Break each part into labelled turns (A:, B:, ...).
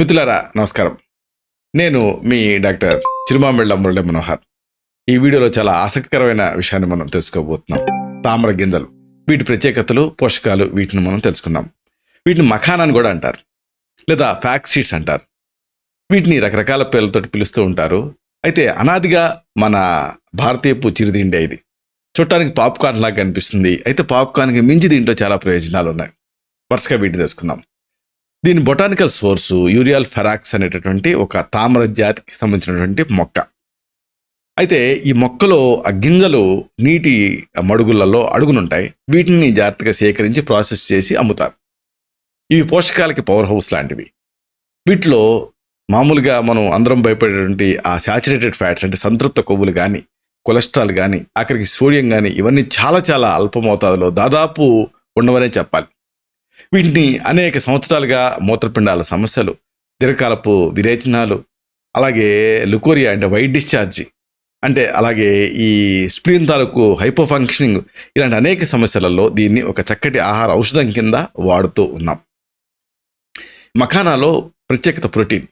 A: మిత్రులారా నమస్కారం. నేను మీ డాక్టర్ చిరుమామిళ్ళ మురళి మనోహర్. ఈ వీడియోలో చాలా ఆసక్తికరమైన విషయాన్ని మనం తెలుసుకోబోతున్నాం. తామర గింజలు. వీటి ప్రత్యేకతలు పోషకాలు వీటిని మనం తెలుసుకుందాం. వీటిని మఖానాన్ని కూడా అంటారు. లేదా ఫ్యాక్ సీడ్స్ అంటారు. వీటిని రకరకాల పేర్లతో పిలుస్తూ ఉంటారు. అయితే అనాదిగా మన భారతీయపు చిరుదిండే ఇది. చూడటానికి పాప్కార్న్ లాగా కనిపిస్తుంది. అయితే పాప్కార్న్కి మించి దీంట్లో చాలా ప్రయోజనాలు ఉన్నాయి వరుసగా వీటిని తెలుసుకుందాం. దీని బొటానికల్ సోర్సు యూరియాల్ ఫెరాక్స్ అనేటటువంటి ఒక తామర జాతికి సంబంధించినటువంటి మొక్క. అయితే ఈ మొక్కలో ఆ గింజలు నీటి మడుగులలో అడుగునుంటాయి. వీటిని జాగ్రత్తగా సేకరించి ప్రాసెస్ చేసి అమ్ముతారు. ఇవి పోషకాలకి పవర్ హౌస్ లాంటివి. వీటిలో మామూలుగా మనం అందరం భయపడేటువంటి ఆ శాచురేటెడ్ ఫ్యాట్స్ అంటే సంతృప్త కొవ్వులు కానీ కొలెస్ట్రాల్ కానీ ఆఖరికి సోడియం కానీ ఇవన్నీ చాలా చాలా అల్ప మోతాదులో దాదాపు ఉండవనే చెప్పాలి. వీటిని అనేక సంవత్సరాలుగా మూత్రపిండాల సమస్యలు దీర్ఘకాలపు విరేచనాలు అలాగే లుకోరియా అంటే వైట్ డిశ్చార్జి అంటే అలాగే ఈ స్ప్రీన్ తాలూకు హైపో ఫంక్షనింగ్ ఇలాంటి అనేక సమస్యలలో దీన్ని ఒక చక్కటి ఆహార ఔషధం కింద వాడుతూ ఉన్నాం. మఖానాలో ప్రత్యేకత ప్రోటీన్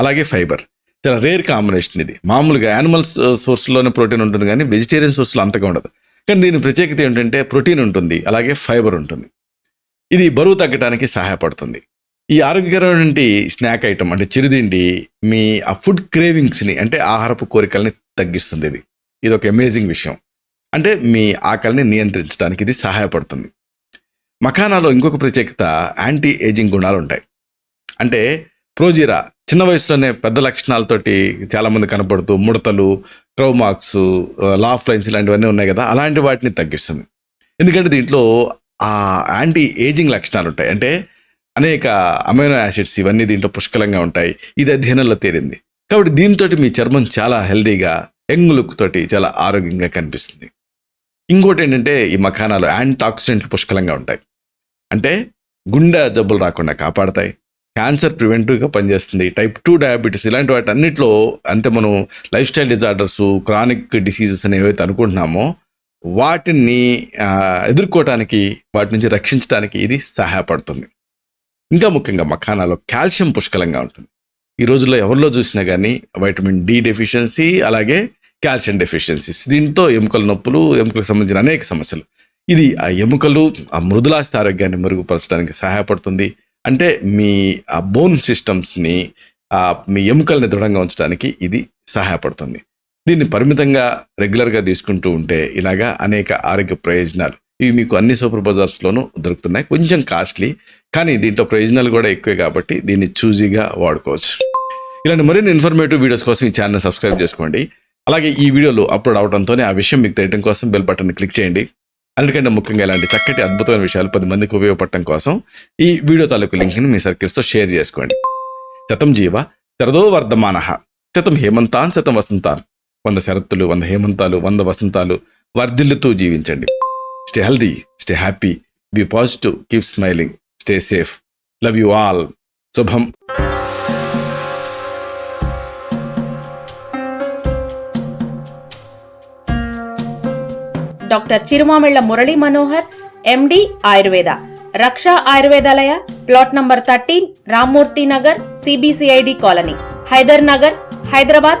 A: అలాగే ఫైబర్. చాలా రేర్ కాంబినేషన్ ఇది. మామూలుగా యానిమల్స్ సోర్స్లోనే ప్రోటీన్ ఉంటుంది కానీ వెజిటేరియన్ సోర్స్లో అంతగా ఉండదు. కానీ దీని ప్రత్యేకత ఏంటంటే ప్రోటీన్ ఉంటుంది అలాగే ఫైబర్ ఉంటుంది. ఇది బరువు తగ్గడానికి సహాయపడుతుంది. ఈ ఆరోగ్యకరమైనటువంటి స్నాక్ ఐటమ్ అంటే చిరుదిండి మీ ఆ ఫుడ్ క్రేవింగ్స్ని అంటే ఆహారపు కోరికల్ని తగ్గిస్తుంది ఇది. ఇది ఒక అమేజింగ్ విషయం. అంటే మీ ఆకలిని నియంత్రించడానికి ఇది సహాయపడుతుంది. మఖానాలో ఇంకొక ప్రత్యేకత యాంటీ ఏజింగ్ గుణాలు ఉంటాయి అంటే ప్రోజీరా చిన్న వయసులోనే పెద్ద లక్షణాలతోటి చాలామంది కనపడుతూ ముడతలు క్రౌమాక్స్ లాఫ్ లైన్స్ ఇలాంటివన్నీ ఉన్నాయి కదా అలాంటి వాటిని తగ్గిస్తుంది. ఎందుకంటే దీంట్లో ఆ యాంటీ ఏజింగ్ లక్షణాలు ఉంటాయి. అంటే అనేక అమైనో యాసిడ్స్ ఇవన్నీ దీంట్లో పుష్కలంగా ఉంటాయి. ఇది అధ్యయనంలో తేలింది. కాబట్టి దీంతో మీ చర్మం చాలా హెల్దీగా యంగ్ లుక్ తోటి చాలా ఆరోగ్యంగా కనిపిస్తుంది. ఇంకోటి ఏంటంటే ఈ మఖానాలు యాంటాక్సిడెంట్లు పుష్కలంగా ఉంటాయి. అంటే గుండె జబ్బులు రాకుండా కాపాడతాయి. క్యాన్సర్ ప్రివెంటివ్గా పనిచేస్తుంది. టైప్ టూ డయాబెటీస్ ఇలాంటి వాటి అన్నిట్లో అంటే మనం lifestyle disorders chronic diseases అని ఏవైతే అనుకుంటున్నామో వాటిని ఎదుర్కోవటానికి వాటి నుంచి రక్షించడానికి ఇది సహాయపడుతుంది. ఇంకా ముఖ్యంగా మఖానాలో కాల్షియం పుష్కలంగా ఉంటుంది. ఈ రోజుల్లో ఎవరిలో చూసినా కానీ వైటమిన్ డి డెఫిషియన్సీ అలాగే కాల్షియం డెఫిషియన్సీస్ దీంతో ఎముకల నొప్పులు ఎముకలకు సంబంధించిన అనేక సమస్యలు. ఇది ఆ ఎముకలు ఆ మృదులాస్తి ఆరోగ్యాన్ని మెరుగుపరచడానికి సహాయపడుతుంది. అంటే మీ ఆ బోన్ సిస్టమ్స్ని మీ ఎముకల్ని దృఢంగా ఉంచడానికి ఇది సహాయపడుతుంది. దీన్ని పరిమితంగా రెగ్యులర్గా తీసుకుంటూ ఉంటే ఇలాగా అనేక ఆరోగ్య ప్రయోజనాలు. ఇవి మీకు అన్ని సూపర్ బజార్స్లోనూ దొరుకుతున్నాయి. కొంచెం కాస్ట్లీ కానీ దీంట్లో ప్రయోజనాలు కూడా ఎక్కువే కాబట్టి దీన్ని చూజీగా వాడుకోవచ్చు. ఇలాంటి మరిన్ని ఇన్ఫర్మేటివ్ వీడియోస్ కోసం ఈ ఛానల్ సబ్స్క్రైబ్ చేసుకోండి. అలాగే ఈ వీడియోలు అప్లోడ్ అవడంతోనే ఆ విషయం మీకు తెలియడం కోసం బెల్ బటన్ క్లిక్ చేయండి. అన్నిటికంటే ముఖ్యంగా ఇలాంటి చక్కటి అద్భుతమైన విషయాలు పది మందికి ఉపయోగపడటం కోసం ఈ వీడియో తాలూకు లింక్ని మీ సర్కిల్స్తో షేర్ చేసుకోండి. శతం జీవ శరదో వర్ధమాన శతం హేమంతాన్ శతం వసంతాన్ వంద శరత్తులు వంద హేమంతాలు వంద వసంతాలు వర్ధిల్లుతూ జీవించండి. Stay healthy stay happy be positive keep smiling stay safe love you all శుభం
B: doctor Chirumamilla Murali Manohar MD Ayurveda Raksha Ayurvedalaya plot number thirteen Rammurthy Nagar CBCID colony Hyder Nagar Hyderabad